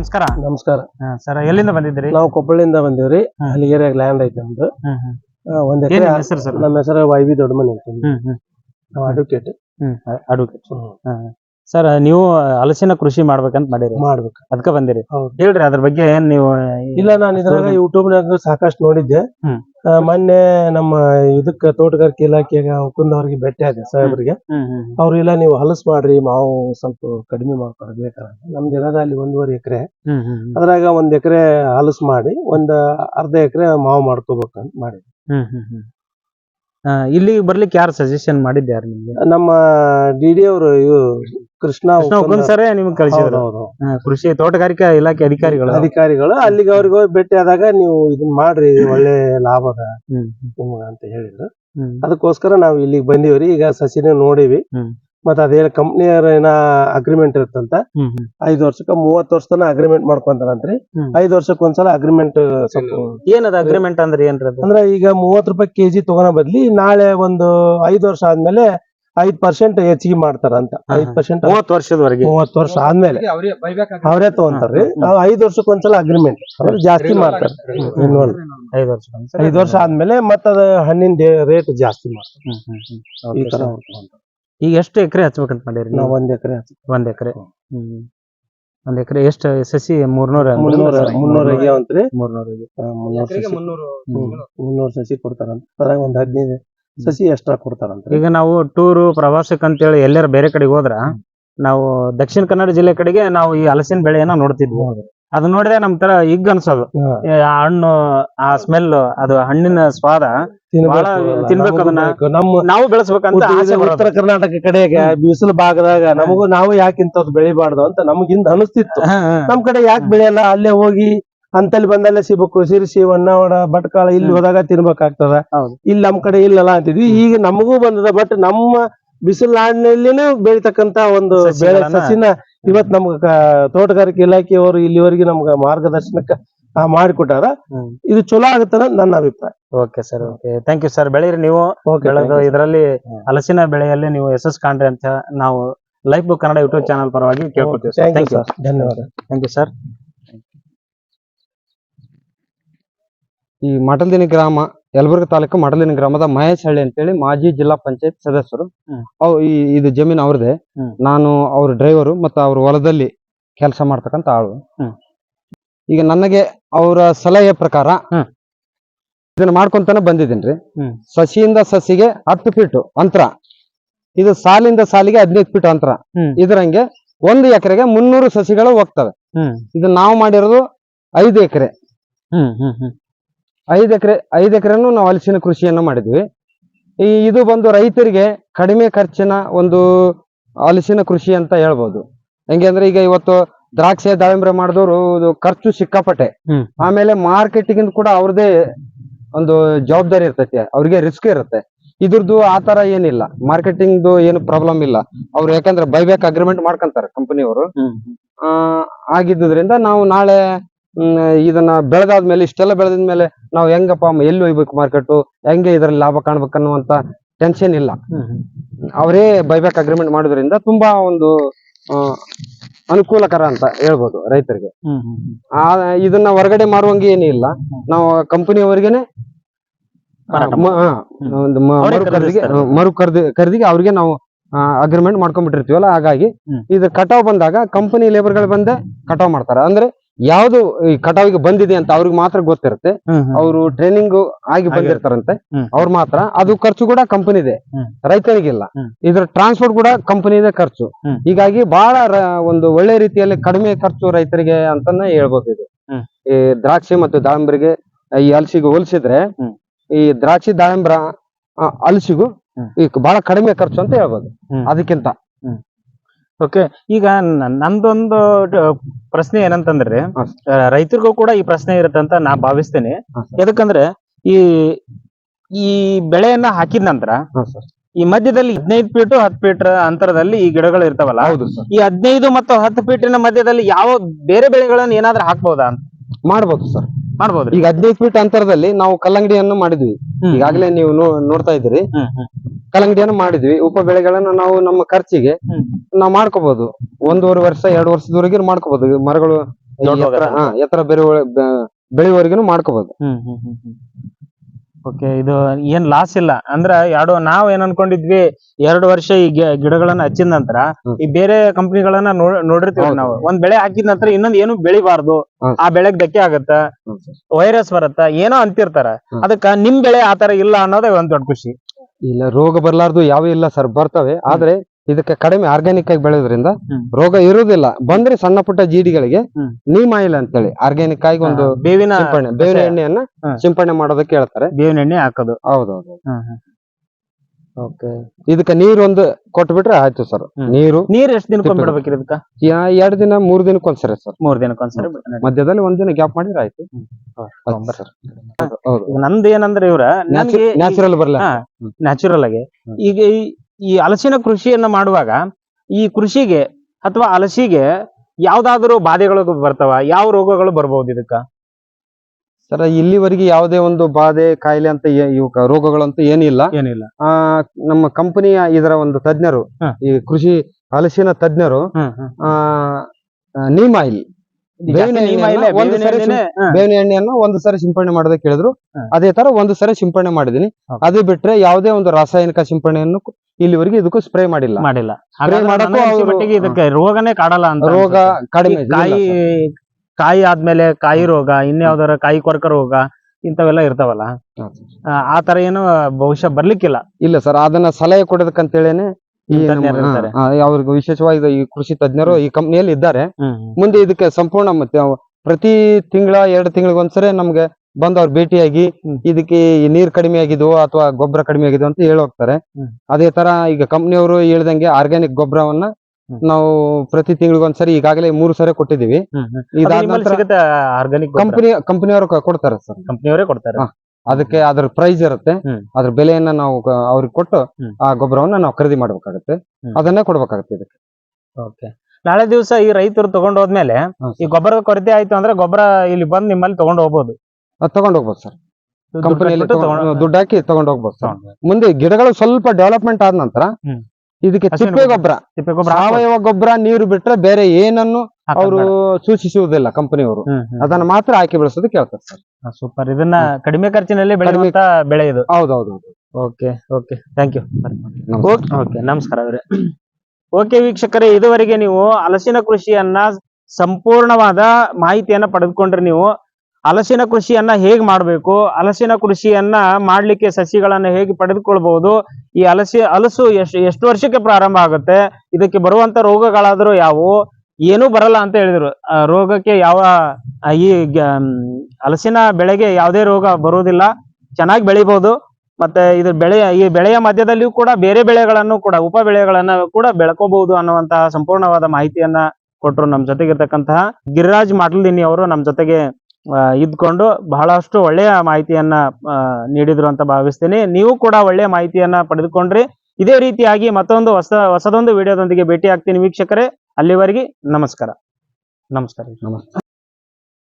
ನಮಸ್ಕಾರ. ನಮಸ್ಕಾರ. ಸರ್ ಎಲ್ಲಿಂದ ಬಂದಿದ್ದೀರಿ? ನಾವು ಕೊಪ್ಪಳಿಂದ ಬಂದಿವ್ರಿ. ಹಲಿಗೇರಿ ಲ್ಯಾಂಡ್ ಐತೆ ನಮ್ದು. ಒಂದ್ ಎಕರೆ ಹೆಸರು ಸರ್? ನಮ್ಮ ಹೆಸರು ವೈ ವಿ ದೊಡ್ಡ ಮನೆ ಹ್ಮ್ ನಾವು ಅಡ್ವೊಕೇಟ್ ಅಡ್ವೊಕೇಟ್ ಸರ್ ನೀವು ಹಲಸಿನ ಕೃಷಿ ಮಾಡ್ಬೇಕಂತ ಮಾಡಿರಿ. ಮಾಡ್ಬೇಕು. ಅದಕ್ಕೆ ಬಂದಿರಿ. ಹೇಳ್ರಿ ಅದ್ರ ಬಗ್ಗೆ ಏನ್ ನೀವು ಇಲ್ಲ ನಾನು ಇದ್ರಾಗ ಯೂಟ್ಯೂಬ್ ನಾಗ ಸಾಕಷ್ಟು ನೋಡಿದ್ದೆ. ಆ, ಮೊನ್ನೆ ನಮ್ಮ ಇದಕ್ಕ ತೋಟಗಾರಿಕೆ ಇಲಾಖೆಗೆ ಮುಕುಂದ್ ಅವ್ರಿಗೆ ಭೇಟಿ ಆದೆ ಸಾಹೇಬ್ರಿಗೆ ಅವ್ರು ಇಲ್ಲ ನೀವು ಹಲಸು ಮಾಡ್ರಿ ಮಾವು ಸ್ವಲ್ಪ ಕಡಿಮೆ ಮಾಡ್ಕೊಡ್ಬೇಕಾರ ನಮ್ದು ಇರೋದ ಅಲ್ಲಿ ಒಂದೂವರೆ ಎಕರೆ. ಅದ್ರಾಗ ಒಂದ್ ಎಕರೆ ಹಲಸು ಮಾಡಿ ಒಂದ್ ಅರ್ಧ ಎಕರೆ ಮಾವು ಮಾಡ್ಕೋಬೇಕಂತ ಮಾಡಿ ಹ್ಮ್ ಹ್ಮ್ ಹ್ಮ್. ಆ, ಇಲ್ಲಿ ಬರ್ಲಿಕ್ಕೆ ಯಾರು ಸಜೆಷನ್ ಮಾಡಿದ್ದೆ ಯಾರು ನಿಮ್ಗೆ? ನಮ್ಮ ಡಿ ಡಿ ಅವರು ಇವು ಕೃಷ್ಣ ಕೃಷ್ಣ ಸರೇ ನಿಮ್ಗೆ ಕಳಿಸಿದ್ರು. ಕೃಷಿ ತೋಟಗಾರಿಕಾ ಇಲಾಖೆ ಅಧಿಕಾರಿಗಳು. ಅಧಿಕಾರಿಗಳು ಅಲ್ಲಿಗೆ ಅವ್ರಿಗೆ ಹೋಗಿ ಭೇಟಿ ಆದಾಗ ನೀವು ಇದನ್ನ ಮಾಡ್ರಿ ಇದು ಒಳ್ಳೆ ಲಾಭ ಅದ ಹ್ಮ್. ನಿಮ್ಗ ಅಂತ ಹೇಳಿದ್ರು. ಹ್ಮ್. ಅದಕ್ಕೋಸ್ಕರ ನಾವು ಇಲ್ಲಿಗೆ ಬಂದಿವ್ರಿ. ಈಗ ಸಸಿನ ನೋಡಿವಿ. ಹ್ಮ್. ಮತ್ತ ಅದೇ ಕಂಪ್ನಿಯವ್ರ ಏನ ಅಗ್ರಿಮೆಂಟ್ ಇರುತ್ತಂತ ಐದು ವರ್ಷಕ್ಕೆ ಮೂವತ್ ವರ್ಷ ತನ ಅಗ್ರಿಮೆಂಟ್ ಮಾಡ್ಕೊಂತಾರಂತ್ರಿ ಐದು ವರ್ಷಕ್ಕೆ ಒಂದ್ಸಲ ಅಗ್ರಿಮೆಂಟ್ ಏನದ ಅಗ್ರಿಮೆಂಟ್ ಅಂದ್ರೆ ಏನ್ರಿ ಅದು? ಅಂದ್ರೆ ಈಗ ಮೂವತ್ ರೂಪಾಯಿ ಕೆಜಿ ತಗೋಣ ಬದ್ಲಿ ನಾಳೆ ಒಂದು ಐದ್ ವರ್ಷ ಆದ್ಮೇಲೆ ಐದ್ ಪರ್ಸೆಂಟ್ ಹೆಚ್ಚಿಗೆ ಮಾಡ್ತಾರಂತ. ಐದ್. ಪರ್ಸೆಂಟ್ ಮೂವತ್ತು ವರ್ಷದವರೆಗೆ? ಮೂವತ್ ವರ್ಷ ಆದ್ಮೇಲೆ. ಅವರೇ ತಗೊಂತಾರ್ರಿ. ನಾವು ಐದ್ ವರ್ಷಕ್ಕೆ ಒಂದ್ಸಲ ಅಗ್ರಿಮೆಂಟ್ ಅಂದ್ರೆ ಜಾಸ್ತಿ ಮಾಡ್ತಾರೆ. ಐದು ವರ್ಷ ಆದ್ಮೇಲೆ ಮತ್ತ ಅದ ಹಣ್ಣಿನ ರೇಟ್ ಜಾಸ್ತಿ ಮಾಡ್ತಾರೆ. ಈ ತರ. ಈಗ ಎಷ್ಟು ಎಕರೆ ಹಚ್ಬೇಕಂತ ಮಾಡಿರಿ ನಾವ್? ಒಂದ್ ಎಕರೆ ಒಂದ್ ಎಕರೆ. ಒಂದ್ ಎಕರೆ ಎಷ್ಟು ಸಸಿ ಮೂರ್ನೂರ ಮುನ್ನೂರ ಮುನ್ನೂರ ಆಗ್ಯಾವಂತ್ರಿ. ಮುನ್ನೂರ್ ಸಸಿ. ಮುನ್ನೂರ್ ಸಸಿ ಕೊಡ್ತಾರಂತ. ಅದ್ರಾಗ ಒಂದ್ ಹದಿನೈದು ಸಸಿ ಎಕ್ಸ್ಟ್ರಾ ಕೊಡ್ತಾರಂತ. ಈಗ ನಾವು ಟೂರು ಪ್ರವಾಸಕ್ಕೆ ಅಂತೇಳಿ ಎಲ್ಲಾರ ಬೇರೆ ಕಡೆಗೆ ಹೋದ್ರ ನಾವು ದಕ್ಷಿಣ ಕನ್ನಡ ಜಿಲ್ಲೆ ಕಡೆಗೆ ನಾವು ಈ ಹಲಸಿನ ಬೆಳೆಯನ್ನ ನೋಡ್ತಿದ್ವಿ. ಅದು ನೋಡಿದ್ರೆ ನಮ್ ತರ ಈಗ ಅನ್ಸೋದು. ಆ ಹಣ್ಣು ಆ ಸ್ಮೆಲ್ ಅದು ಹಣ್ಣಿನ ಸ್ವಾದ ಬಹಳ ತಿನ್ಬೇಕು ಅದನ್ನ. ನಮ್ಮ ನಾವು ಬೆಳೆಸ್ಬೇಕಂತ ಉತ್ತರ- ಆಸೆ ಇದು ಬರೋದು. ಕರ್ನಾಟಕ ಕಡೆಗೆ ಬಿಸಿಲು ಭಾಗದಾಗ ನಮಗೂ ನಾವು ಯಾಕೆ ಇಂಥದ್ದು ಬೆಳಿಬಾರ್ದು ಅಂತ ನಮಗಿಂದ ಅನಿಸ್ತಿತ್ತು. ಹಾ, ಹಾ. ನಮ್ ಕಡೆ ಯಾಕೆ ಬೆಳೆಯಲ್ಲ? ಅಲ್ಲೇ ಹೋಗಿ ಅಂತಲ್ಲಿ ಬಂದಲ್ಲೇ ಸಿಬಕ್ಕು ಸಿರಿಸಿ ಹೊನ್ನಾವಡ ಭಟ್ಕಾಳ ಇಲ್ಲಿ. ಹೋದಾಗ ತಿನ್ಬೇಕಾಗ್ತದ. ಹೌದು. ಇಲ್ಲಿ ನಮ್ ಕಡೆ ಇಲ್ಲಲ್ಲ ಅಂತಿದ್ವಿ. ಈಗ ನಮಗೂ ಬಂದದ ಬಟ್ ನಮ್ಮ ಬಿಸಿಲು ಹಣ್ಣಲ್ಲಿನೂ ಬೆಳಿತಕ್ಕಂತ ಒಂದು ಬೆಳೆ ಸಸಿನ ಇವತ್ ನಮ್ಗ ತೋಟಗಾರಿಕೆ ಇಲಾಖೆಯವರು ಇಲ್ಲಿವರೆಗೆ ನಮ್ಗ ಮಾರ್ಗದರ್ಶನಕ್ಕ ಮಾಡಿಕೊಟ್ಟಾರ. ಇದು ಚಲೋ ಆಗುತ್ತದ ನನ್ನ ಅಭಿಪ್ರಾಯ. Okay sir okay. Thank you sir ಬೆಳೀರಿ ನೀವು. ಇದರಲ್ಲಿ ಹಲಸಿನ ಬೆಳೆಯಲ್ಲಿ ನೀವು ಯಶಸ್ ಕಾಣ್ರಿ ಅಂತ ನಾವು life book Kannada YouTube channel ಪರವಾಗಿ ಕೇಳ್ಕೊತೀವಿ ಧನ್ಯವಾದ. ಥ್ಯಾಂಕ್ ಯು ಸರ್ ಈ ಮಟಲ್ದಿನಿ ಗ್ರಾಮ ಯಲಬುರ್ಗ ತಾಲೂಕು ಮಟಲ್ದಿನಿ ಗ್ರಾಮದ ಮಹೇಶ್ ಹಳ್ಳಿ ಅಂತೇಳಿ ಮಾಜಿ ಜಿಲ್ಲಾ ಪಂಚಾಯತ್ ಸದಸ್ಯರು. ಅವ್ ಈ ಇದು ಜಮೀನು ಅವ್ರದೇ ನಾನು ಅವ್ರ ಡ್ರೈವರು ಮತ್ತು ಅವ್ರ ಹೊಲದಲ್ಲಿ ಕೆಲಸ ಮಾಡ್ತಕ್ಕಂತ ಆಳು. ಈಗ ನನಗೆ ಅವರ ಸಲಹೆ ಪ್ರಕಾರ. ಇದನ್ನ ಮಾಡ್ಕೊಂತಾನೆ ಬಂದಿದ್ದೀನಿ. ಸಸಿಯಿಂದ ಸಸಿಗೆ ಹತ್ತು ಫೀಟ್ ಅಂತರ. ಇದು ಸಾಲಿಂದ ಸಾಲಿಗೆ ಹದಿನೈದು ಫೀಟ್ ಅಂತರ. ಇದ್ರಂಗೆ ಒಂದು ಎಕರೆಗೆ ಮುನ್ನೂರು ಸಸಿಗಳು ಹೋಗ್ತವೆ. ಇದು ನಾವು ಮಾಡಿರೋದು ಐದು ಎಕರೆ. ಐದು ಎಕರೆ ಐದು ಎಕರೆನು ನಾವು ಹಲಸಿನ ಕೃಷಿಯನ್ನು ಮಾಡಿದ್ವಿ. ಈ ಇದು ಬಂದು ರೈತರಿಗೆ ಕಡಿಮೆ ಖರ್ಚಿನ ಒಂದು ಹಲಸಿನ ಕೃಷಿ ಅಂತ ಹೇಳ್ಬೋದು. ಹೆಂಗೆ ಅಂದ್ರೆ ಈಗ ಇವತ್ತು ದ್ರಾಕ್ಷಿ ದಾಳಿಂಬ್ರೆ ಮಾಡಿದವರು ಖರ್ಚು ಸಿಕ್ಕಾಪಟ್ಟೆ. ಆಮೇಲೆ ಮಾರ್ಕೆಟಿಂಗ್ ಕೂಡ ಅವ್ರದೇ ಒಂದು ಜವಾಬ್ದಾರಿ ಇರ್ತೈತಿ ಅವ್ರಿಗೆ ರಿಸ್ಕ್ ಇರುತ್ತೆ. ಇದ್ರದ್ದು ಆ ತರ ಏನಿಲ್ಲ ಮಾರ್ಕೆಟಿಂಗ್ ಏನು ಪ್ರಾಬ್ಲಮ್ ಇಲ್ಲ. ಅವ್ರು ಯಾಕಂದ್ರೆ ಬೈಬ್ಯಾಕ್ ಅಗ್ರಿಮೆಂಟ್ ಮಾಡ್ಕೊಂತಾರೆ ಕಂಪನಿಯವರು. ಅವರು ಆ, ಆಗಿದ್ದುದ್ರಿಂದ ನಾವು ನಾಳೆ ಇದನ್ನ ಬೆಳೆದಾದ್ಮೇಲೆ ಇಷ್ಟೆಲ್ಲ ಬೆಳೆದಿದ್ಮೇಲೆ ನಾವು ಹೆಂಗಪ್ಪ ಎಲ್ಲಿ ಹೋಗ್ಬೇಕು ಮಾರ್ಕೆಟ್ ಹೆಂಗೆ ಇದ್ರಲ್ಲಿ ಲಾಭ ಕಾಣ್ಬೇಕು ಅನ್ನುವಂತ ಟೆನ್ಷನ್ ಇಲ್ಲ. ಅವರೇ ಬೈಬ್ಯಾಕ್ ಅಗ್ರಿಮೆಂಟ್ ಮಾಡೋದ್ರಿಂದ ತುಂಬಾ ಒಂದು ಅನುಕೂಲಕರ ಅಂತ ಹೇಳ್ಬೋದು ರೈತರಿಗೆ. ಇದನ್ನ ಹೊರಗಡೆ ಮಾರುವಂಗೆ ಇಲ್ಲ. ನಾವು ಕಂಪನಿಯವರಿಗೆನೆ ಮರು ಖರೀದಿ ಖರೀದಿಗೆ ಅವ್ರಿಗೆ ನಾವು ಅಗ್ರಿಮೆಂಟ್ ಮಾಡ್ಕೊಂಡ್ಬಿಟ್ಟಿರ್ತೀವಲ್ಲ ಹಾಗಾಗಿ. ಇದು ಕಟಾವ್ ಬಂದಾಗ ಕಂಪನಿ ಲೇಬರ್ಗಳು ಬಂದೆ ಕಟಾವ್ ಮಾಡ್ತಾರೆ. ಅಂದ್ರೆ ಯಾವ್ದು ಈ ಕಟಾವಿಗೆ ಬಂದಿದೆ ಅಂತ ಅವ್ರಿಗೆ ಮಾತ್ರ ಗೊತ್ತಿರುತ್ತೆ. ಅವರು ಟ್ರೈನಿಂಗ್ ಆಗಿ ಬಂದಿರ್ತಾರಂತೆ. ಅವ್ರ ಮಾತ್ರ. ಅದು ಖರ್ಚು ಕೂಡ ಕಂಪನಿದೆ ಇದೆ ರೈತರಿಗಿಲ್ಲ. ಇದ್ರ ಟ್ರಾನ್ಸ್ಪೋರ್ಟ್ ಕೂಡ ಕಂಪನಿದೆ ಖರ್ಚು. ಹೀಗಾಗಿ ಬಹಳ ಒಂದು ಒಳ್ಳೆ ರೀತಿಯಲ್ಲಿ ಕಡಿಮೆ ಖರ್ಚು ರೈತರಿಗೆ ಅಂತಾನೆ ಹೇಳ್ಬೋದು ಇದು. ಈ ದ್ರಾಕ್ಷಿ ಮತ್ತು ದಾಳಿಂಬರಿಗೆ ಈ ಹಲಸಿಗೆ ಹೋಲಿಸಿದ್ರೆ ಈ ದ್ರಾಕ್ಷಿ ದಾಳಿಂಬ್ರ ಹಲಸಿಗೂ ಈ ಬಹಳ ಕಡಿಮೆ ಖರ್ಚು ಅಂತ ಹೇಳ್ಬೋದು. ಅದಕ್ಕಿಂತ. ಓಕೆ ಈಗ ನ- ನಂದೊಂದು ಡ- ಪ್ರಶ್ನೆ ಏನಂತಂದ್ರೆ ಹಾ. ರೈತರಿಗೂ ಕೂಡ ಈ ಪ್ರಶ್ನೆ ಇರುತ್ತಂತ ಅಂತ ನಾ ಭಾವಿಸ್ತೇನೆ ಹಾ, ಯಾಕಂದ್ರೆ ಈ ಈ ಬೆಳೆಯನ್ನ ಹಾಕಿದ ನಂತರ ಹಾ, ಸರ್. ಈ ಮಧ್ಯದಲ್ಲಿ ಹದಿನೈದು ಫೀಟ್ ಹತ್ತು ಫೀಟ್ ಅಂತರದಲ್ಲಿ ಈ ಗಿಡಗಳು ಇರ್ತಾವಲ್ಲ ಹೌದು ಸರ್ ಈ ಹದಿನೈದು ಮತ್ತು ಹತ್ತು ಫೀಟಿನ ಮಧ್ಯದಲ್ಲಿ ಯಾವ ಬೇರೆ ಬೆಳೆಗಳನ್ನ ಏನಾದ್ರೂ ಹಾಕ್ಬೋದಾ ಅಂತ ಮಾಡ್ಬೋದು ಸರ್ ಮಾಡ್ಬೋದು ಈಗ ಹದಿನೈದು ಫೀಟ್ ಅಂತರದಲ್ಲಿ ನಾವು ಕಲ್ಲಂಗಡಿಯನ್ನು ಮಾಡಿದ್ವಿ. ಈಗಾಗಲೇ ನೀವು ನೋ- ನೋಡ್ತಾ ಇದ್ದೀರಿ ಹ್ಮ್, ಹ್ಮ್. ಕಲ್ಲಂಗಡಿಯನ್ನು ಮಾಡಿದ್ವಿ. ಉಪ ಬೆಳೆಗಳನ್ನ ನಾವು ನಮ್ಮ ಖರ್ಚಿಗೆ. ನಾವು ಮಾಡ್ಕೋಬಹುದು ಒಂದೂವರೆ ವರ್ಷ ಎರಡು ವರ್ಷದವರೆಗೆ ಮಾಡ್ಕೋಬಹುದು ಮರಗಳು ಎತ್ತರ ಬೇರೆ ಬೆಳೆವರೆಗೂ ಮಾಡ್ಕೋಬಹುದು ಓಕೆ ಇದು ಏನ್ ಲಾಸ್ ಇಲ್ಲ. ಅಂದ್ರ ಎರಡು ನಾವ್ ಏನ್ ಅನ್ಕೊಂಡಿದ್ವಿ ಎರಡು ವರ್ಷ ಈ ಗಿಡಗಳನ್ನ ಹಚ್ಚಿದ ನಂತರ ಈ ಬೇರೆ ಕಂಪನಿಗಳನ್ನ ನೋಡಿರ್ತೀವಿ. ನಾವು. ಒಂದ್ ಬೆಳೆ ಹಾಕಿದ ನಂತರ ಇನ್ನೊಂದ್ ಏನು ಬೆಳಿಬಾರ್ದು. ಆ ಬೆಳೆಗ್ ಧಕ್ಕೆ ಆಗತ್ತ? ವೈರಸ್ ಬರತ್ತ? ಏನೋ ಅಂತಿರ್ತಾರ. ಅದಕ್ಕ ನಿಮ್ ಬೆಳೆ ಆತರ ಇಲ್ಲ ಅನ್ನೋದೇ ಒಂದ್ ದೊಡ್ಡ ಖುಷಿ. ಇಲ್ಲ ರೋಗ ಬರ್ಲಾರ್ದು ಯಾವ ಇಲ್ಲ ಸರ್ ಬರ್ತವೆ. ಆದ್ರೆ ಇದಕ್ಕೆ ಕಡಿಮೆ ಆರ್ಗ್ಯಾನಿಕ್ ಆಗಿ ಬೆಳೆಯೋದ್ರಿಂದ ರೋಗ ಇರುವುದಿಲ್ಲ. ಬಂದ್ರೆ ಸಣ್ಣ ಪುಟ್ಟ ಜೀಡಿಗಳಿಗೆ. ನೀಮ್ ಆಯಿಲ್ ಅಂತೇಳಿ ಆರ್ಗ್ಯಾನಿಕ್ ಆಗಿ ಒಂದು ಬೇವಿನ ಸಿಂಪಡಣೆ ಬೇವಿನ. ಎಣ್ಣೆಯನ್ನ ಸಿಂಪಡಣೆ ಮಾಡೋದಕ್ಕೆ ಹೇಳ್ತಾರೆ. ಬೇವಿನ ಎಣ್ಣೆ ಹಾಕೋದು. ಹೌದೌದು. ಓಕೆ. ಇದಕ್ಕೆ ನೀರು ಒಂದು ಕೊಟ್ಬಿಟ್ರೆ ಆಯ್ತು ಸರ್. ನೀರು ನೀರ್ ಎಷ್ಟ್ ದಿನಕ್ಕೊಮ್ಮೆ ತಿಪ್ಪೆ. ಬಿಡ್ಬೇಕ್ರಿ ಇದಕ್ಕ? ಯಾ- ಎರಡ್ ದಿನ ಮೂರ್ ದಿನಕ್ಕೆ ಒಂದ್ಸರಿ ಸರ್. ಮೂರ್ ದಿನಕ್ಕೊಂದ್ಸರಿ ಮಧ್ಯದಲ್ಲಿ ಒಂದ್ ದಿನ ಗ್ಯಾಪ್ ಮಾಡಿದ್ರೆ ಆಯ್ತು. ಹೌದು ಏನಂದ್ರೆ ಇವ್ರ ನ್ಯಾಚುರಲ್ ಬರಲ್ಲ. ನ್ಯಾಚುರಲ್ ಆಗಿ. ಈಗ ಈ- ಈ ಹಲಸಿನ ಕೃಷಿಯನ್ನ ಮಾಡುವಾಗ ಈ ಕೃಷಿಗೆ ಅಥವಾ ಹಲಸಿಗೆ ಯಾವ್ದಾದ್ರು ಬಾಧೆಗಳು ಬರ್ತಾವ ಯಾವ ರೋಗಗಳು ಬರ್ಬಹುದು ಇದಕ್ಕ? ಸರ್ ಇಲ್ಲಿವರೆಗೆ ಯಾವುದೇ ಒಂದು ಬಾಧೆ ಕಾಯಿಲೆ ಅಂತ ಇವಾಗ ರೋಗಗಳಂತೂ ಏನಿಲ್ಲ. ಏನಿಲ್ಲ. ಆ ನಮ್ಮ ಕಂಪನಿಯ ಇದರ ಒಂದು ತಜ್ಞರು ಈ ಕೃಷಿ ಹಲಸಿನ ತಜ್ಞರು. ಆ ನೀಮ್ ಆಯಿಲ್ ಬೇವಿನ ಎಣ್ಣೆಯನ್ನು ಒಂದು ಸರಿ ಸಿಂಪಡಣೆ ಮಾಡೋದಕ್ಕೆ ಕೇಳಿದ್ರು. ಅದೇ ತರ ಒಂದು ಸರಿ ಸಿಂಪಡಣೆ ಮಾಡಿದೀನಿ. ಅದು ಬಿಟ್ರೆ ಯಾವುದೇ ಒಂದು ರಾಸಾಯನಿಕ ಸಿಂಪಡಣೆಯನ್ನು ಇಲ್ಲಿವರೆಗೆ ಇದಕ್ಕೂ ಸ್ಪ್ರೇ ಮಾಡಿಲ್ಲ. ಮಾಡಿಲ್ಲ. ರೋಗನೇ ಕಾಡಲ್ಲ ರೋಗ. ಕಡಿಮೆ ಕಾಯಿ ಆದ್ಮೇಲೆ ಕಾಯಿ ರೋಗ ಇನ್ಯಾವ್ದಾರ ಕಾಯಿ ಕೊರಕ ರೋಗ ಇಂಥವೆಲ್ಲ ಇರ್ತಾವಲ್ಲ ಆ, ಆ ತರ ಏನು ಬಹುಶಃ ಬರ್ಲಿಕ್ಕಿಲ್ಲ ಇಲ್ಲ ಸರ್ ಅದನ್ನ ಸಲಹೆ ಕೊಡೋದಕ್ಕಂತೇಳೇನೆ ಈ ತಜ್ಞರು ನಮ್ಮ- ಇರ್ತಾರೆ. ಆ, ಆ, ಅವ್ರಿಗೆ ವಿಶೇಷವಾಗಿ ಈ ಕೃಷಿ ತಜ್ಞರು ಈ ಕಂಪ್ನಿಯಲ್ಲಿ ಇದ್ದಾರೆ ಮುಂದೆ ಇದಕ್ಕೆ ಸಂಪೂರ್ಣ ಮತ್ತೆ ಅವ್ ಪ್ರತಿ ತಿಂಗಳ ಎರಡು ತಿಂಗಳಿಗೊಂದ್ಸರಿ ನಮ್ಗೆ ಬಂದು ಅವ್ರು ಭೇಟಿಯಾಗಿ ಹ್ಮ್. ಇದಕ್ಕೆ ಈ ನೀರ್ ಕಡಿಮೆ ಆಗಿದ್ವು ಅಥವಾ ಗೊಬ್ಬರ ಕಡಿಮೆ ಆಗಿದ್ವು ಅಂತ ಹೇಳಿ ಹೋಗ್ತಾರೆ ಹ್ಮ್. ಅದೇ ತರ ಈಗ ಕಂಪ್ನಿಯವರು ಹೇಳ್ದಂಗೆ ಆರ್ಗ್ಯಾನಿಕ್ ಗೊಬ್ಬರವನ್ನ. ನಾವು ಪ್ರತಿ ತಿಂಗಳಿಗೆ ಒಂದ್ಸರಿ ಈಗಾಗಲೇ ಮೂರು ಸರಿ ಕೊಟ್ಟಿದೀವಿ. ಇದಾದ ನಂತರ ಆರ್ಗಾನಿಕ್ ಕಂಪನಿ ಕಂಪನಿಯವರು ಕೊಡ್ತಾರೆ ಸರ್. ಕಂಪನಿಯವರೇ ಕೊಡ್ತಾರೆ? ಅದಕ್ಕೆ ಅದ್ರ ಪ್ರೈಸ್ ಇರುತ್ತೆ. ಅದ್ರ ಬೆಲೆಯನ್ನ ನಾವು ಅವ್ರಿಗೆ ಕೊಟ್ಟು ಆ ಗೊಬ್ಬರವನ್ನ ನಾವು ಖರೀದಿ ಮಾಡ್ಬೇಕಾಗತ್ತೆ. ಅದನ್ನೇ ಕೊಡ್ಬೇಕಾಗತ್ತೆ ಇದಕ್ಕೆ. ಓಕೆ. ನಾಳೆ ದಿವಸ ಈ ರೈತರು ತಗೊಂಡ್ ಹೋದ್ಮೇಲೆ ಈ ಗೊಬ್ಬರದ ಕೊರತೆ ಆಯ್ತು ಅಂದ್ರೆ ಗೊಬ್ಬರ ಇಲ್ಲಿ ಬಂದು ನಿಮ್ಮಲ್ಲಿ ತಗೊಂಡು ಹೋಗ್ಬೋದು ಅದ್ ತಗೊಂಡ್ ಹೋಗ್ಬೋದು ಸರ್ ಕಂಪನಿಯಲ್ಲಿ ದುಡ್ಡು ಹಾಕಿ ತಗೊಂಡ್ ಹೋಗ್ಬೋದು ಸರ್ ಮುಂದೆ ಗಿಡಗಳು ಸ್ವಲ್ಪ ಡೆವಲಪ್ಮೆಂಟ್ ಆದ ನಂತರ. ಇದಕ್ಕೆ ತಿಪ್ಪೆ ಗೊಬ್ಬರ. ತಿಪ್ಪೆ ಗೊಬ್ಬರ ಸಾವಯವ ಗೊಬ್ಬರ ನೀರು ಬಿಟ್ರೆ ಬೇರೆ ಏನನ್ನು ಅವರು ಸೂಚಿಸುವುದಿಲ್ಲ ಕಂಪನಿಯವರು. ಅದನ್ನ ಮಾತ್ರ ಆಯ್ಕೆ ಬೆಳೆಸೋದಕ್ಕೆ ಹೇಳ್ತಾರೆ ಸರ್. ಸೂಪರ್ ಇದನ್ನ ಕಡಿಮೆ ಖರ್ಚಿನಲ್ಲಿ ಬೆಳೆಯುವಂತ ಬೆಳೆ ಇದು. ಹೌದೌದು okay okay. Thank you. Okay ನಮಸ್ಕಾರ ಅವರೇ. ಓಕೆ ವೀಕ್ಷಕರೇ ಇದುವರೆಗೆ ನೀವು ಹಲಸಿನ ಕೃಷಿಯನ್ನ ಸಂಪೂರ್ಣವಾದ ಮಾಹಿತಿಯನ್ನ ಪಡೆದುಕೊಂಡ್ರೆ ನೀವು ಹಲಸಿನ ಕೃಷಿಯನ್ನ ಹೇಗ್ ಮಾಡಬೇಕು ಹಲಸಿನ ಕೃಷಿಯನ್ನ ಮಾಡ್ಲಿಕ್ಕೆ ಸಸಿಗಳನ್ನ ಹೇಗೆ ಪಡೆದುಕೊಳ್ಬಹುದು, ಈ ಹಲಸಿ ಹಲಸು ಎಷ್ಟು ಎಷ್ಟು ವರ್ಷಕ್ಕೆ ಪ್ರಾರಂಭ ಆಗುತ್ತೆ, ಇದಕ್ಕೆ ಬರುವಂತ ರೋಗಗಳಾದರೂ ಯಾವುವು, ಏನೂ ಬರಲ್ಲ ಅಂತ ಹೇಳಿದ್ರು. ರೋಗಕ್ಕೆ ಯಾವ ಈ ಹಲಸಿನ ಬೆಳೆಗೆ ಯಾವುದೇ ರೋಗ ಬರುವುದಿಲ್ಲ, ಚೆನ್ನಾಗಿ ಬೆಳಿಬಹುದು ಮತ್ತೆ ಇದು ಬೆಳೆಯ ಈ ಬೆಳೆಯ ಮಧ್ಯದಲ್ಲಿಯೂ ಕೂಡ ಬೇರೆ ಬೆಳೆಗಳನ್ನು ಕೂಡ, ಉಪ ಬೆಳೆಗಳನ್ನ ಕೂಡ ಬೆಳ್ಕೋಬಹುದು ಅನ್ನುವಂತಹ ಸಂಪೂರ್ಣವಾದ ಮಾಹಿತಿಯನ್ನ ಕೊಟ್ಟರು ನಮ್ಮ ಜೊತೆಗಿರ್ತಕ್ಕಂತಹ ಗಿರಿರಾಜ್ ಮಾಟ್ಲದಿನಿ ಅವರು ನಮ್ಮ ಜೊತೆಗೆ ಇದ್ಕೊಂಡು ಬಹಳಷ್ಟು ಒಳ್ಳೆಯ ಮಾಹಿತಿಯನ್ನ ನೀಡಿದ್ರು ಅಂತ ಭಾವಿಸ್ತೀನಿ. ನೀವು ಕೂಡ ಒಳ್ಳೆಯ ಮಾಹಿತಿಯನ್ನ ಪಡೆದುಕೊಂಡ್ರಿ. ಇದೇ ರೀತಿಯಾಗಿ ಮತ್ತೊಂದು ಹೊಸ, ಹೊಸದೊಂದು ವಿಡಿಯೋದೊಂದಿಗೆ ಭೇಟಿ ಆಗ್ತೀನಿ ವೀಕ್ಷಕರೇ. ಅಲ್ಲಿವರೆಗೆ ನಮಸ್ಕಾರ. ನಮಸ್ಕಾರ. ನಮಸ್ಕಾರ.